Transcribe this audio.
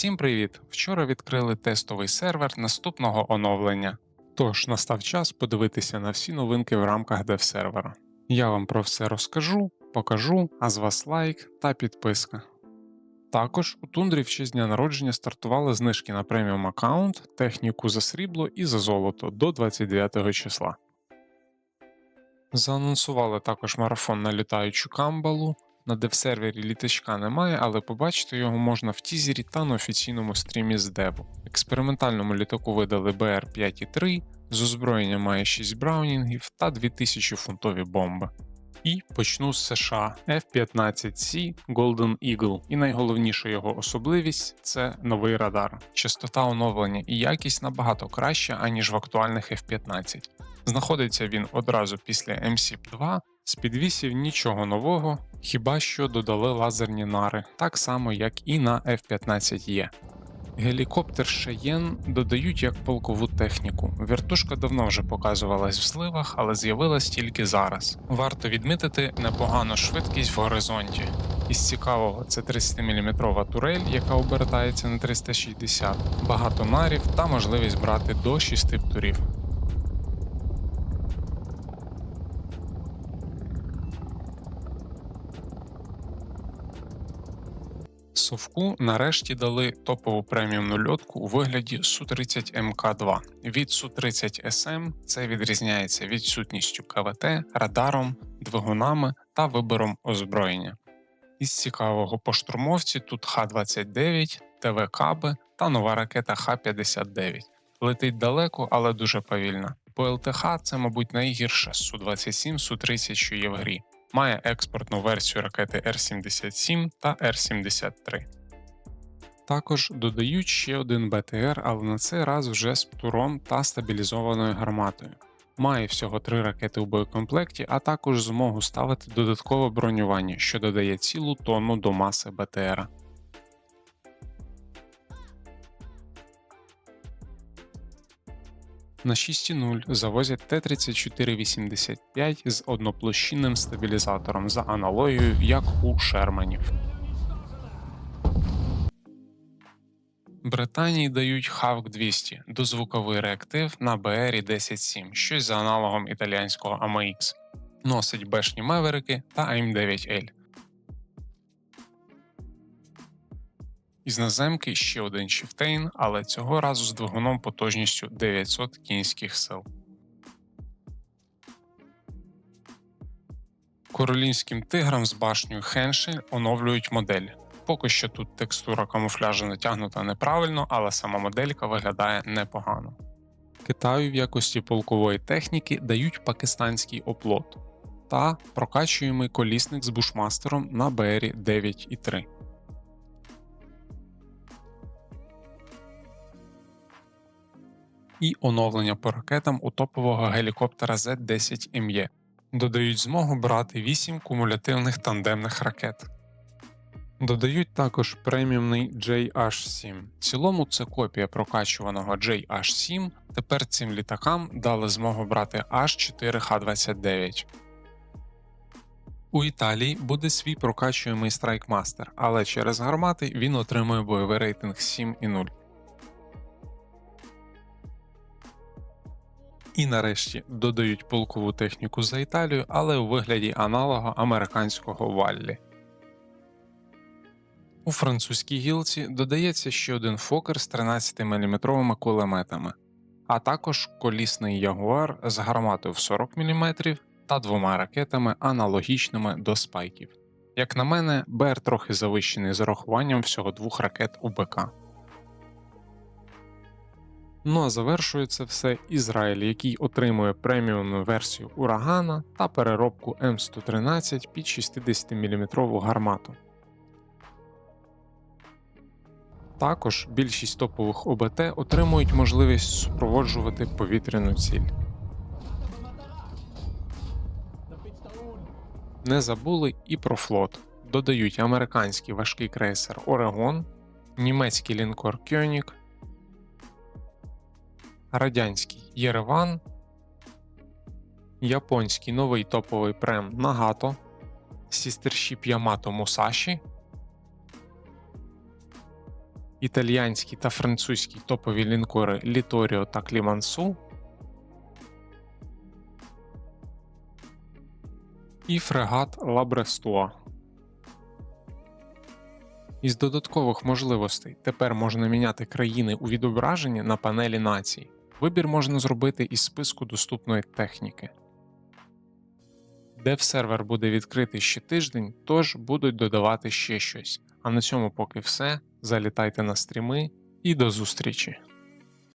Всім привіт! Вчора відкрили тестовий сервер наступного оновлення. Тож настав час подивитися на всі новинки в рамках дев-сервера. Я вам про все розкажу, покажу, а з вас лайк та підписка. Також у тундрі в честь дня народження стартували знижки на преміум аккаунт, техніку за срібло і за золото до 29 числа. Заанонсували також марафон на літаючу камбалу. На дев-сервері літачка немає, але побачити його можна в тізері та на офіційному стрімі з деву. Експериментальному літаку видали БР 5.3, з озброєння має 6 браунінгів та 2000 фунтові бомби. І почну з США F-15C Golden Eagle. І найголовніша його особливість це новий радар. Частота оновлення і якість набагато краща, аніж в актуальних F-15. Знаходиться він одразу після MSIP-2, з підвісів нічого нового, хіба що додали лазерні нари, так само як і на F-15E. Гелікоптер Шаєн додають як полкову техніку. Вертушка давно вже показувалась в зливах, але з'явилась тільки зараз. Варто відмітити непогану швидкість в горизонті. Із цікавого це 30-мм турель, яка обертається на 360, багато нарів та можливість брати до 6 птурів. Совку нарешті дали топову преміумну льотку у вигляді Су-30 МК2. Від Су-30 СМ це відрізняється відсутністю КВТ, радаром, двигунами та вибором озброєння. Із цікавого по штурмовці тут Х-29, ТВ-каби та нова ракета Х-59. Летить далеко, але дуже повільно. По ЛТХ це, мабуть, найгірше Су-27, Су-30, що є в грі має експортну версію ракети Р-77 та Р-73. Також додають ще один БТР, але на цей раз вже з птуром та стабілізованою гарматою. Має всього три ракети у боєкомплекті, а також змогу ставити додаткове бронювання, що додає цілу тонну до маси БТРа. На 6.0 завозять Т-3485 з одноплощинним стабілізатором за аналогією, як у Шерманів. Британії дають Hawk 200 дозвуковий реактив на BR-107, щось за аналогом італійського AMX. Носить бешні Меверики та АМ9Л. Із наземки ще один Chieftain, але цього разу з двигуном потужністю 900 кінських сил. Королінським тиграм з башнею Хеншель оновлюють модель. Поки що тут текстура камуфляжу натягнута неправильно, але сама моделька виглядає непогано. Китаю в якості полкової техніки дають пакистанський оплот та прокачуємий колісник з бушмастером на БРі 9,3. І оновлення по ракетам у топового гелікоптера Z-10ME. Додають змогу брати 8 кумулятивних тандемних ракет. Додають також преміумний JH7. В цілому це копія прокачуваного JH7. Тепер цим літакам дали змогу брати H4H29. У Італії буде свій прокачуємий страйкмастер, але через гармати він отримує бойовий рейтинг 7,0. І нарешті додають полкову техніку за Італію, але у вигляді аналога американського валлі. У французькій гілці додається ще один фокер з 13-мм кулеметами, а також колісний ягуар з гарматою в 40 мм та двома ракетами, аналогічними до спайків. Як на мене, БР трохи завищений з урахуванням всього двох ракет у БК. Ну а завершує це все Ізраїль, який отримує преміумну версію урагана та переробку М113 під 60-мм гармату. Також більшість топових ОБТ отримують можливість супроводжувати повітряну ціль. Не забули і про флот. Додають американський важкий крейсер Орегон, німецький лінкор Кьонік, радянський Єреван, японський новий топовий прем Нагато, Сістершіп Ямато Мусаші, італьянські та французькі топові лінкори Літоріо та Клімансу, і фрегат Лабрестуа. Із додаткових можливостей тепер можна міняти країни у відображенні на панелі націй. Вибір можна зробити із списку доступної техніки. Дев-сервер буде відкритий ще тиждень, тож будуть додавати ще щось. А на цьому поки все. Залітайте на стріми і до зустрічі!